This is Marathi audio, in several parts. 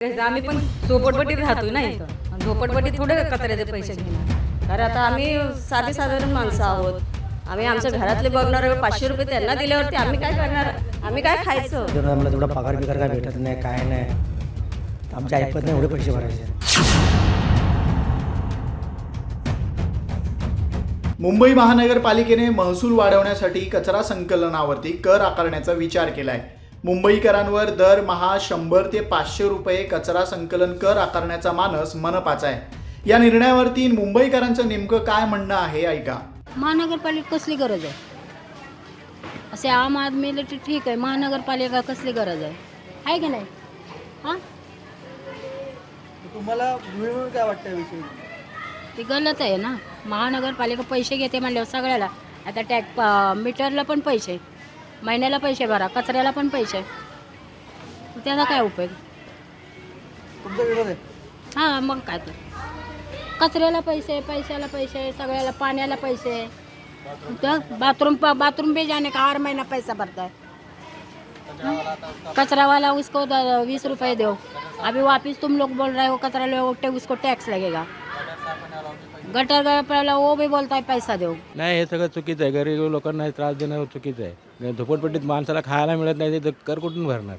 आम्ही पण झोपडपट्टीत राहतोय ना इथं. झोपडपट्टीत थोडे कचऱ्याचे पैसे घेणार. कारण आता आम्ही साधे साधारण माणसं आहोत. आम्ही आमच्या घरातले बघणार पाचशे रुपये त्यांना दिल्यावरती आम्ही काय करणार? आम्ही काय खायचं? आम्हाला तेवढा पगार बिगार काय भेटत नाही काय नाही आमच्या ऐकत नाही एवढे पैसे भरायचे. मुंबई महानगरपालिकेने महसूल वाढवण्यासाठी कचरा संकलनावरती कर आकारण्याचा विचार केलाय. मुंबईकरांवर दरमहा शंभर ते पाचशे रुपये कचरा संकलन कर आकारण्याचा मानस मनपाचा आहे. या निर्णयावरती मुंबईकरांचं नेमकं काय म्हणणं आहे ऐका. महानगरपालिका कसली गरज आहे? असे आम आदमीला ते ठीक आहे महानगरपालिका कसली गरज आहे? आहे की नाही? हां? तुम्हाला काय वाटतं विषयी? ते गलत आहे ना. महानगरपालिका पैसे घेते म्हणल्यावर सगळ्याला. आता टॅक मीटरला पण पैसे. महिन्याला पैसे भरा कचऱ्याला पण पैसे. त्याचा काय उपयोग? हां मग काय तर. कचऱ्याला पैसे पैशाला पैसे सगळ्याला पाण्याला पैसे. तर बाथरूम बाथरूम पे जाने का हर महीना पैसा भरता है हाँ? कचरा वाला उसको द- बीस रुपए दो अभी वापस तुम लोग बोल रहे हो कचरा लोग उसको टैक्स लगेगा. गटर वाला वो भी बोलता है पैसा दो नाही हे सगळं चुकीचं आहे. गरीब लोकांना हे त्रास देणं चुकीचं आहे. झोपडपट्टीत माणसाला खायला मिळत नाही ते कर कुठून भरणार?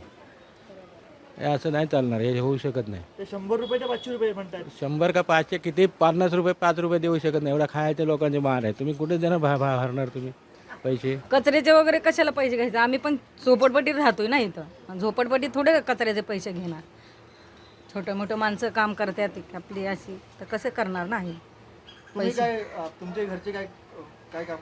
हे असं नाही चालणार हे होऊ शकत नाही. ते शंभर रुपये ते पाचशे रुपये म्हणतात. शंभर का पाचशे किती? पन्नास रुपये पाच रुपये देऊ शकत नाही. एवढा खायच्या लोकांचे मान आहे. तुम्ही कुठे देणार भा भा- भरणार तुम्ही पैसे? कचऱ्याचे वगैरे कशाला पैसे घ्यायचे? आम्ही पण झोपडपट्टीत राहतोय ना इथं. झोपडपट्टीत थोडे कचऱ्याचे पैसे घेणार. छोटं मोठं माणसं काम करतात आपली अशी. तर कसं करणार नाही तुम्ही काय अं, घरचे काय काय काम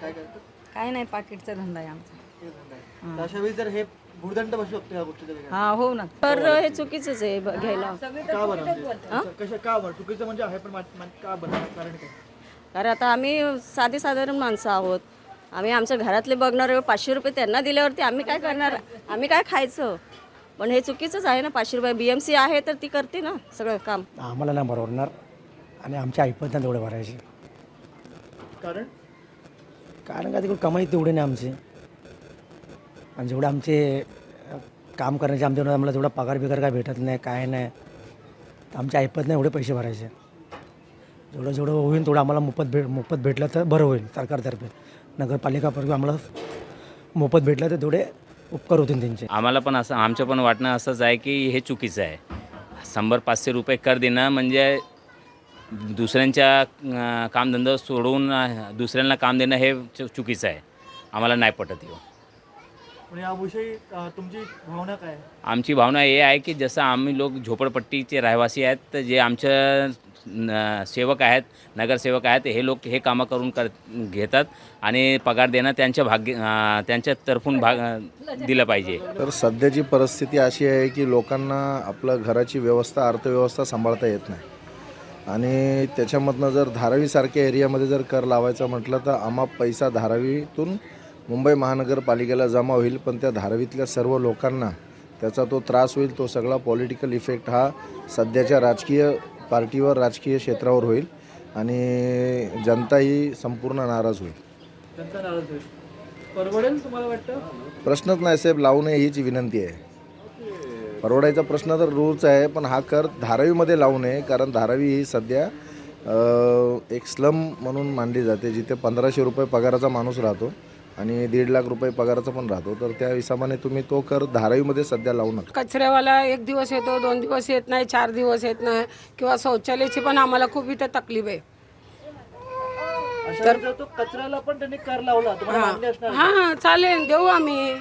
काय करतात? काय नाही पाकिटचा धंदा आहे आमचा. ते धंदा आहे. तर अशा वेळी जर हे भूर्दंड बसू शकतो या गोष्टीचा वेगळा. हा हो ना. तर हे चुकीचंच आहे ब- घ्यायला. का बरं? म्हणजे? कशा का बरं? चुकीचं म्हणजे आहे पण मा- मा- का बरं? कारण काय? कारण आता आम्ही साधे साधारण माणसं आहोत. आम्ही आमच्या घरातले बघणार पाचशे रुपये त्यांना दिल्यावरती आम्ही काय करणार? आम्ही काय खायचं? पण हे चुकीचंच आहे ना पाचशे रुपये बी एम सी आहे तर ती करते ना सगळं काम. आम्हाला नाही परवडणार आणि आमच्या नाही तेवढे भरायचे. कारण? कारण का तिकडे कमाई तेवढे नाही आमची. आणि जेवढे आमचे अ, काम करण्याचे आमच्या आम्हाला तेवढा पगार बिगार काय भेटत नाही काय नाही. तर आमच्या नाही एवढे पैसे भरायचे. जेवढं जेवढं होईल तेवढं आम्हाला मोफत भेट मोफत भेटलं तर बरं होईल सरकारतर्फे. नगरपालिकापर्यंत आम्हाला मोफत भेटलं तर तेवढे उपकार होतील त्यांचे. आम्हाला पण असं आमचं पण वाटणं असंच आहे की हे चुकीचं आहे. शंभर पाचशे रुपये कर देणं म्हणजे दुसऱ्यांच्या कामधंदा सोडवून दुसऱ्यांना काम देणं हे चुकीचं आहे. आम्हाला नाही पटत येऊ पण याविषयी अं, तुमची भावना काय आहे? आमची भावना हे आहे की जसं आम्ही लोक झोपडपट्टीचे रहिवासी आहेत तर जे आमच्या न- सेवक आहेत नगरसेवक आहेत हे लोक हे कामं करून कर घेतात आणि पगार देणं त्यांच्या भाग्य अं, त्यांच्या तर्फून भाग अं, दिलं पाहिजे तर सध्याची परिस्थिती अशी आहे की लोकांना आपलं घराची व्यवस्था अर्थव्यवस्था सांभाळता येत नाही आणि त्याच्यामधनं जर धारावीसारख्या एरियामध्ये जर कर लावायचा म्हटलं तर आम्हा पैसा धारावीतून मुंबई महानगरपालिकेला जमा होईल पण त्या धारावीतल्या सर्व लोकांना त्याचा तो त्रास होईल तो सगळा पॉलिटिकल इफेक्ट हा सध्याच्या राजकीय पार्टीवर राजकीय क्षेत्रावर होईल आणि जनता ही संपूर्ण नाराज होईल. जनता नाराज होईल. परवडेल तुम्हाला वाटतं? प्रश्नच नाही साहेब लावू नये हीच विनंती आहे. परवडायचा प्रश्न तर रोज आहे पण हा कर धारावीमध्ये लावू नये कारण धारावी ही सध्या एक स्लम म्हणून मानली जाते जिथे पंधराशे रुपये पगाराचा माणूस राहतो. आणि दीड लाख रुपये पगाराचा पण राहतो. तर त्या हिशोबाने तुम्ही तो कर धारावीमध्ये सध्या लावू नका. कचऱ्यावाला एक दिवस येतो दोन दिवस येत नाही चार दिवस येत नाही. किंवा शौचालयाची पण आम्हाला खूप इथं तकलीफ आहे. अशा वेळी जर तो कचऱ्याला पण त्यांनी कर लावला तुम्हाला मान्य असणार. हां चालेल देऊ आम्ही.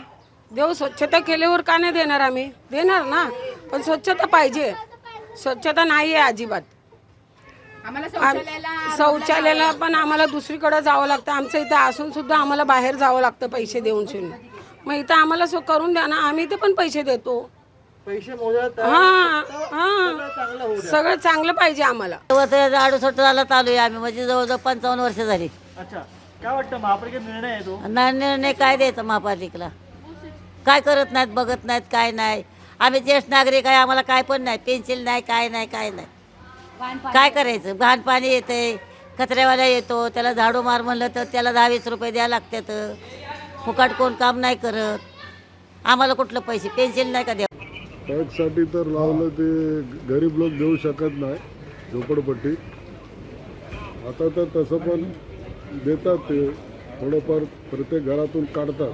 देऊ स्वच्छता केल्यावर का नाही देणार आम्ही? देणार ना. पण स्वच्छता पाहिजे. स्वच्छता नाही आहे अजिबात. आम- शौचालयाला पण आम्हाला दुसरीकडे जावं लागतं. आमचं इथं असून सुद्धा आम्हाला बाहेर जावं लागतं पैसे देऊन शिवून. मग इथं आम्हाला सो करून द्या ना आम्ही ते पण पैसे देतो. पैसे मोजत हां हां. चांगलं होऊ सगळं चांगलं पाहिजे आम्हाला. अडुसष्ट झाला चालू आहे आम्ही. म्हणजे जवळजवळ पंचावन्न वर्ष झाली. अच्छा. काय वाटतं महापालिकेत निर्णय आहे तो? निर्णय काय द्यायचा महापालिकेला? काय करत नाहीत बघत नाहीत काय नाही. आम्ही ज्येष्ठ नागरिक आहे आम्हाला काय पण नाही. पेन्सिल नाही काय नाही काय नाही. काय करायचं? घाण पाणी येते कचऱ्यावाला येतो त्याला झाडू मार म्हणलं तर त्याला दहा वीस रुपये द्यावं लागतात. फुकाट कोण काम नाही करत. आम्हाला कुठलं पैसे? पेन्सिल नाही का द्या टॅक्ससाठी तर लावलं ते गरीब लोक देऊ शकत नाही झोपडपट्टी. आता तर तसं पण देतात ते थोडंफार प्रत्येक घरातून काढतात.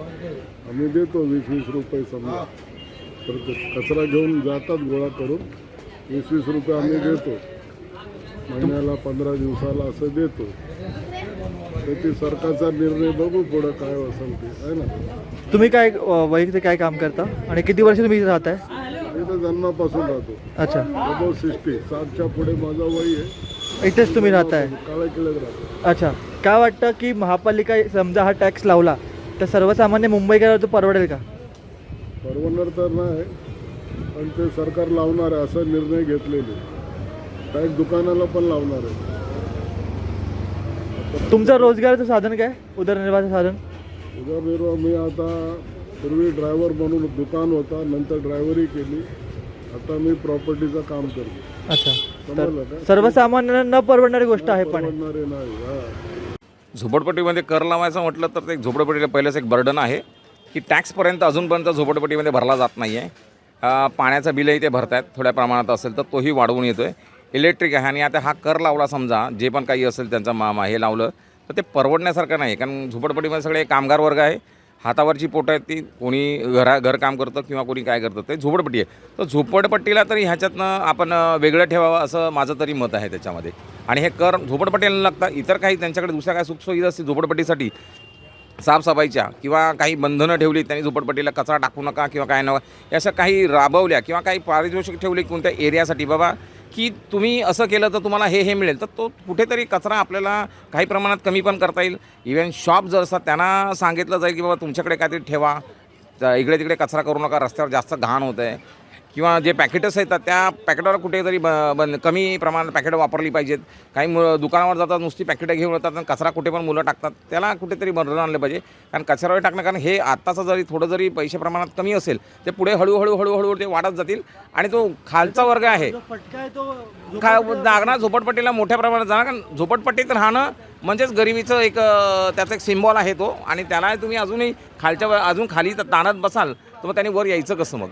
आम्ही देतो वीस वीस रुपये समजा. प्रत्येक कचरा घेऊन जातात गोळा करून वीस वीस रुपये आम्ही देतो. महिन्याला पंधरा दिवसाला असं देतो. तर ते सरकारचा निर्णय बघू पुढं काय असेल ते आहे ना? तुम्ही काय अ, वैयक्तिक काय काम करता? आणि किती वर्ष तुम्ही इथे राहताय? इथं जन्मापासून राहतो. अच्छा. अबाव सिक्स्टी साठच्या पुढे माझा वय आहे. इथेच तुम्ही राहताय? राहतो. अच्छा. काय वाटतं की महापालिका समजा हा टॅक्स लावला तर सर्वसामान्य मुंबईकरांना तो परवडेल का? परवडणार तर नाही पण ते सरकार लावणार आहे असा निर्णय घेतलेले. टॅक्स दुकानाला पण लावणार आहे. तुमचं रोजगाराचं साधन काय? उदरनिर्वाहाचं साधन? उदरनिर्वाह मी आता पूर्वी ड्रायव्हर म्हणून दुकान होता नंतर ड्रायव्हरी केली. आता मी प्रॉपर्टीचं काम करतो. अच्छा. समजलं तर का? सर्वसामान्यांना न परवडणारी गोष्ट आहे पण. परवडणारे नाही हा. झोपडपट्टीमध्ये कर लावायचं म्हटलं तर ते झोपडपट्टीला पहिलंच एक बर्डन आहे की टॅक्सपर्यंत अजूनपर्यंत झोपडपट्टीमध्ये भरला जात नाही आहे पाण्याचं बिलही ते भरतायत थोड्या प्रमाणात असेल तर तोही वाढवून येतो आहे इलेक्ट्रिक आहे. आणि आता हा कर लावला समजा जे पण काही असेल त्यांचा मा हे लावलं तर ते परवडण्यासारखं नाही. कारण झोपडपट्टीमध्ये सगळे कामगार वर्ग आहे. हातावरची पोटं आहेत ती कोणी घरा घरकाम करतं किंवा कोणी काय करतं ते झोपडपट्टी आहे. तर झोपडपट्टीला तरी ह्याच्यातनं आपण वेगळं ठेवावं असं माझं तरी मत आहे त्याच्यामध्ये. आणि हे कर झोपडपट्टीला लागतं इतर काही त्यांच्याकडे दुसऱ्या काय सुखसुविधा असतील झोपडपट्टीसाठी साफसफाईच्या किंवा काही बंधनं ठेवली त्यांनी झोपडपट्टीला कचरा टाकू नका किंवा काय नका या अशा काही राबवल्या किंवा काही पारितोषिक ठेवले कोणत्या एरियासाठी? बाबा की तुम्ही असं केलं तर तुम्हाला हे हे मिळेल. तर तो कुठेतरी कचरा आपल्याला काही प्रमाणात कमी पण करता येईल. इव्हन शॉप जर असतात त्यांना सांगितलं जाईल की बाबा तुमच्याकडे काहीतरी ठेवा. इकडे तिकडे कचरा करू नका. रस्त्यावर जास्त घाण होत आहे किंवा जे पॅकेटस येतात त्या पॅकेटवर कुठेतरी ब कमी प्रमाणात पॅकेट वापरली पाहिजेत. काही मु दुकानावर जातात नुसती पॅकेटं घेऊन येतात आणि कचरा कुठे पण मुलं टाकतात. त्याला कुठेतरी बंधन आणलं पाहिजे. कारण कचऱ्यावर टाकणं कारण हे आत्ताचं जरी थोडं जरी पैसे प्रमाणात कमी असेल ते पुढे हळूहळू हळूहळू ते वाढत जातील आणि तो खालचा वर्ग आहे. खा नागनाथ झोपडपट्टीला मोठ्या प्रमाणात जाणार. कारण झोपडपट्टीत राहणं म्हणजेच गरिबीचं एक त्याचा एक सिम्बॉल आहे तो. आणि त्याला तुम्ही अजूनही खालच्या अजून खाली ताणत बसाल तर मग त्यांनी वर यायचं कसं मग?